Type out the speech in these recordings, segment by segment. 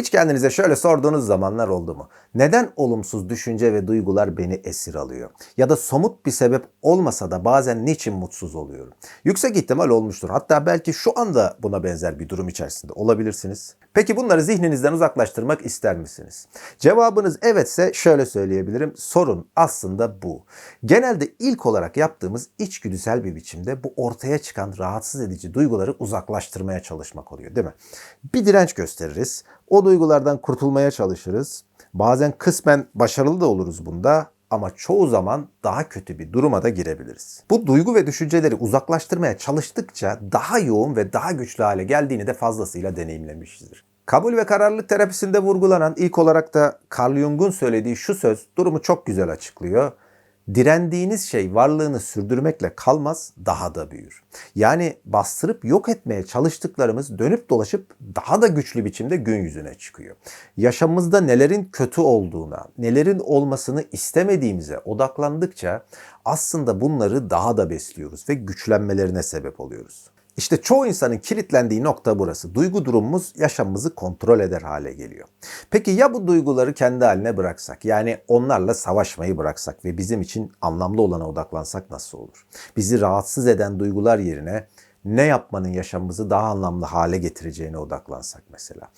Hiç kendinize şöyle sorduğunuz zamanlar oldu mu? Neden olumsuz düşünce ve duygular beni esir alıyor? Ya da somut bir sebep olmasa da bazen niçin mutsuz oluyorum? Yüksek ihtimal olmuştur. Hatta belki şu anda buna benzer bir durum içerisinde olabilirsiniz. Peki bunları zihninizden uzaklaştırmak ister misiniz? Cevabınız evetse şöyle söyleyebilirim. Sorun aslında bu. Genelde ilk olarak yaptığımız içgüdüsel bir biçimde bu ortaya çıkan rahatsız edici duyguları uzaklaştırmaya çalışmak oluyor değil mi? Bir direnç gösteririz. O duygulardan kurtulmaya çalışırız. Bazen kısmen başarılı da oluruz bunda ama çoğu zaman daha kötü bir duruma da girebiliriz. Bu duygu ve düşünceleri uzaklaştırmaya çalıştıkça daha yoğun ve daha güçlü hale geldiğini de fazlasıyla deneyimlemişizdir. Kabul ve kararlılık terapisinde vurgulanan ilk olarak da Carl Jung'un söylediği şu söz durumu çok güzel açıklıyor. Direndiğiniz şey varlığını sürdürmekle kalmaz, daha da büyür. Yani bastırıp yok etmeye çalıştıklarımız dönüp dolaşıp daha da güçlü biçimde gün yüzüne çıkıyor. Yaşamımızda nelerin kötü olduğuna, nelerin olmasını istemediğimize odaklandıkça aslında bunları daha da besliyoruz ve güçlenmelerine sebep oluyoruz. İşte çoğu insanın kilitlendiği nokta burası. Duygu durumumuz yaşamımızı kontrol eder hale geliyor. Peki ya bu duyguları kendi haline bıraksak? Yani onlarla savaşmayı bıraksak ve bizim için anlamlı olana odaklansak nasıl olur? Bizi rahatsız eden duygular yerine ne yapmanın yaşamımızı daha anlamlı hale getireceğine odaklansak mesela.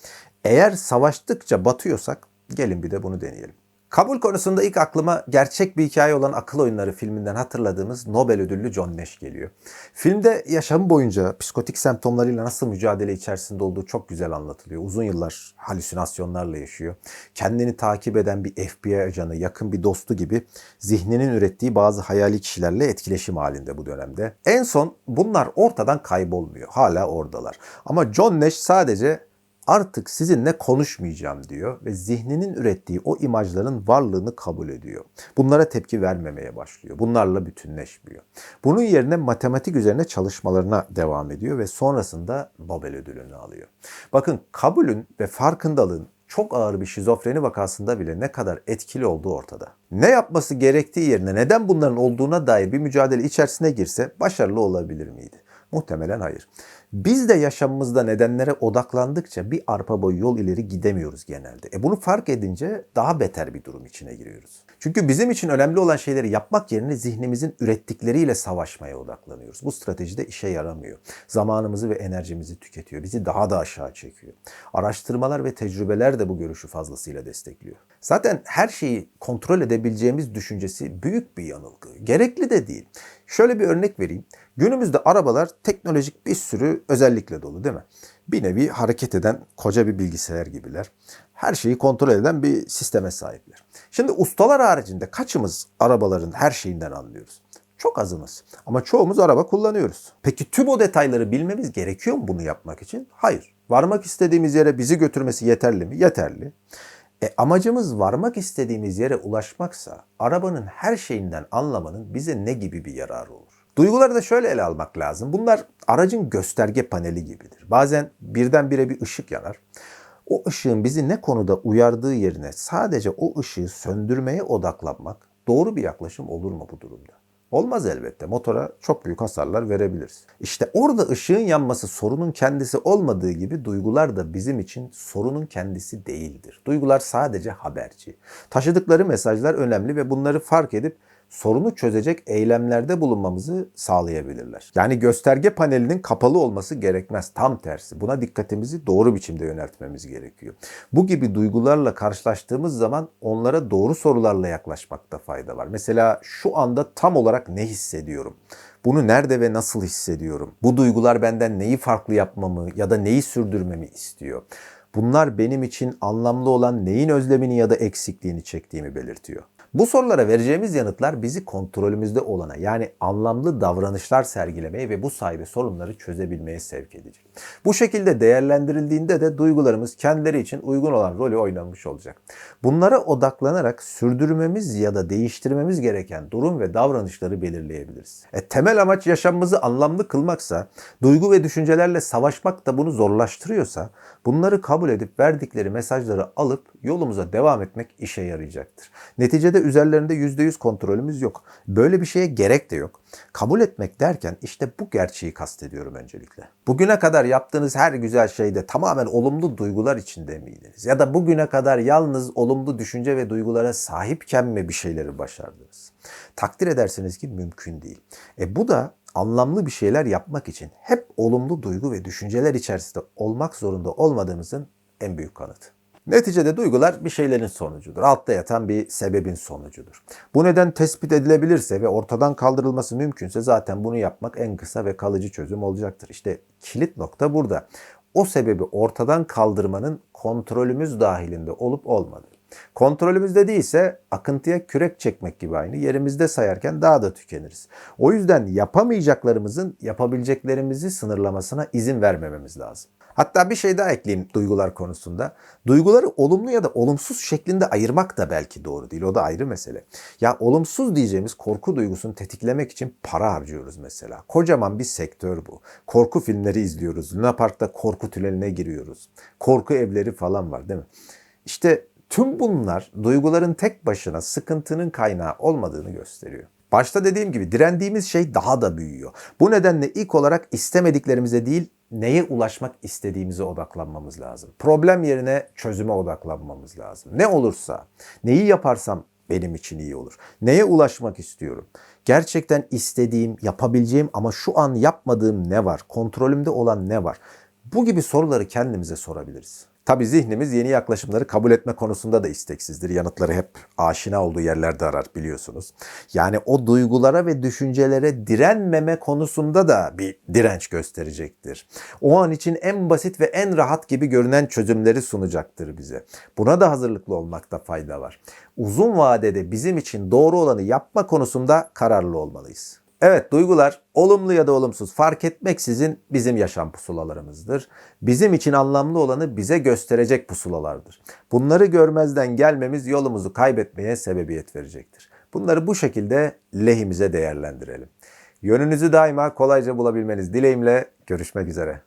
Eğer savaştıkça batıyorsak gelin bir de bunu deneyelim. Kabul konusunda ilk aklıma gerçek bir hikaye olan Akıl Oyunları filminden hatırladığımız Nobel ödüllü John Nash geliyor. Filmde yaşam boyunca psikotik semptomlarıyla nasıl mücadele içerisinde olduğu çok güzel anlatılıyor. Uzun yıllar halüsinasyonlarla yaşıyor. Kendini takip eden bir FBI ajanı, yakın bir dostu gibi zihninin ürettiği bazı hayali kişilerle etkileşim halinde bu dönemde. En son bunlar ortadan kaybolmuyor. Hala oradalar. Ama John Nash sadece artık sizinle konuşmayacağım diyor ve zihninin ürettiği o imajların varlığını kabul ediyor. Bunlara tepki vermemeye başlıyor. Bunlarla bütünleşmiyor. Bunun yerine matematik üzerine çalışmalarına devam ediyor ve sonrasında Nobel ödülünü alıyor. Bakın kabulün ve farkındalığın çok ağır bir şizofreni vakasında bile ne kadar etkili olduğu ortada. Ne yapması gerektiği yerine neden bunların olduğuna dair bir mücadele içerisine girse başarılı olabilir miydi? Muhtemelen hayır. Biz de yaşamımızda nedenlere odaklandıkça bir arpa boyu yol ileri gidemiyoruz genelde. E bunu fark edince daha beter bir durum içine giriyoruz. Çünkü bizim için önemli olan şeyleri yapmak yerine zihnimizin ürettikleriyle savaşmaya odaklanıyoruz. Bu strateji de işe yaramıyor. Zamanımızı ve enerjimizi tüketiyor. Bizi daha da aşağı çekiyor. Araştırmalar ve tecrübeler de bu görüşü fazlasıyla destekliyor. Zaten her şeyi kontrol edebileceğimiz düşüncesi büyük bir yanılgı. Gerekli de değil. Şöyle bir örnek vereyim. Günümüzde arabalar teknolojik bir sürü özellikle dolu değil mi? Bir nevi hareket eden koca bir bilgisayar gibiler. Her şeyi kontrol eden bir sisteme sahipler. Şimdi ustalar haricinde kaçımız arabaların her şeyinden anlıyoruz? Çok azımız. Ama çoğumuz araba kullanıyoruz. Peki tüm o detayları bilmemiz gerekiyor mu bunu yapmak için? Hayır. Varmak istediğimiz yere bizi götürmesi yeterli mi? Yeterli. E, amacımız varmak istediğimiz yere ulaşmaksa arabanın her şeyinden anlamanın bize ne gibi bir yararı olur? Duyguları da şöyle ele almak lazım. Bunlar aracın gösterge paneli gibidir. Bazen birdenbire bir ışık yanar. O ışığın bizi ne konuda uyardığı yerine sadece o ışığı söndürmeye odaklanmak doğru bir yaklaşım olur mu bu durumda? Olmaz elbette. Motora çok büyük hasarlar verebiliriz. İşte orada ışığın yanması sorunun kendisi olmadığı gibi duygular da bizim için sorunun kendisi değildir. Duygular sadece haberci. Taşıdıkları mesajlar önemli ve bunları fark edip sorunu çözecek eylemlerde bulunmamızı sağlayabilirler. Yani gösterge panelinin kapalı olması gerekmez. Tam tersi. Buna dikkatimizi doğru biçimde yöneltmemiz gerekiyor. Bu gibi duygularla karşılaştığımız zaman onlara doğru sorularla yaklaşmakta fayda var. Mesela şu anda tam olarak ne hissediyorum? Bunu nerede ve nasıl hissediyorum? Bu duygular benden neyi farklı yapmamı ya da neyi sürdürmemi istiyor? Bunlar benim için anlamlı olan neyin özlemini ya da eksikliğini çektiğimi belirtiyor. Bu sorulara vereceğimiz yanıtlar bizi kontrolümüzde olana yani anlamlı davranışlar sergilemeye ve bu sayede sorunları çözebilmeye sevk edecek. Bu şekilde değerlendirildiğinde de duygularımız kendileri için uygun olan rolü oynamış olacak. Bunlara odaklanarak sürdürmemiz ya da değiştirmemiz gereken durum ve davranışları belirleyebiliriz. E, temel amaç yaşamımızı anlamlı kılmaksa, duygu ve düşüncelerle savaşmak da bunu zorlaştırıyorsa, bunları kabul edip verdikleri mesajları alıp yolumuza devam etmek işe yarayacaktır. Neticede üzerlerinde %100 kontrolümüz yok. Böyle bir şeye gerek de yok. Kabul etmek derken işte bu gerçeği kastediyorum öncelikle. Bugüne kadar yaptığınız her güzel şeyde tamamen olumlu duygular içinde miydiniz? Ya da bugüne kadar yalnız olumlu düşünce ve duygulara sahipken mi bir şeyleri başardınız? Takdir edersiniz ki mümkün değil. E bu da anlamlı bir şeyler yapmak için hep olumlu duygu ve düşünceler içerisinde olmak zorunda olmadığımızın en büyük kanıtı. Neticede duygular bir şeylerin sonucudur. Altta yatan bir sebebin sonucudur. Bu neden tespit edilebilirse ve ortadan kaldırılması mümkünse zaten bunu yapmak en kısa ve kalıcı çözüm olacaktır. İşte kilit nokta burada. O sebebi ortadan kaldırmanın kontrolümüz dahilinde olup olmadığı. Kontrolümüzde değilse akıntıya kürek çekmek gibi aynı. Yerimizde sayarken daha da tükeniriz. O yüzden yapamayacaklarımızın yapabileceklerimizi sınırlamasına izin vermememiz lazım. Hatta bir şey daha ekleyeyim duygular konusunda. Duyguları olumlu ya da olumsuz şeklinde ayırmak da belki doğru değil. O da ayrı mesele. Ya olumsuz diyeceğimiz korku duygusunu tetiklemek için para harcıyoruz mesela. Kocaman bir sektör bu. Korku filmleri izliyoruz. Luna Park'ta korku tüneline giriyoruz. Korku evleri falan var değil mi? İşte tüm bunlar duyguların tek başına sıkıntının kaynağı olmadığını gösteriyor. Başta dediğim gibi direndiğimiz şey daha da büyüyor. Bu nedenle ilk olarak istemediklerimize değil, neye ulaşmak istediğimize odaklanmamız lazım. Problem yerine çözüme odaklanmamız lazım. Ne olursa, neyi yaparsam benim için iyi olur. Neye ulaşmak istiyorum? Gerçekten istediğim, yapabileceğim ama şu an yapmadığım ne var? Kontrolümde olan ne var? Bu gibi soruları kendimize sorabiliriz. Tabi zihnimiz yeni yaklaşımları kabul etme konusunda da isteksizdir. Yanıtları hep aşina olduğu yerlerde arar biliyorsunuz. Yani o duygulara ve düşüncelere direnmeme konusunda da bir direnç gösterecektir. O an için en basit ve en rahat gibi görünen çözümleri sunacaktır bize. Buna da hazırlıklı olmakta fayda var. Uzun vadede bizim için doğru olanı yapma konusunda kararlı olmalıyız. Evet duygular olumlu ya da olumsuz fark etmeksizin bizim yaşam pusulalarımızdır. Bizim için anlamlı olanı bize gösterecek pusulalardır. Bunları görmezden gelmemiz yolumuzu kaybetmeye sebebiyet verecektir. Bunları bu şekilde lehimize değerlendirelim. Yönünüzü daima kolayca bulabilmeniz dileğimle görüşmek üzere.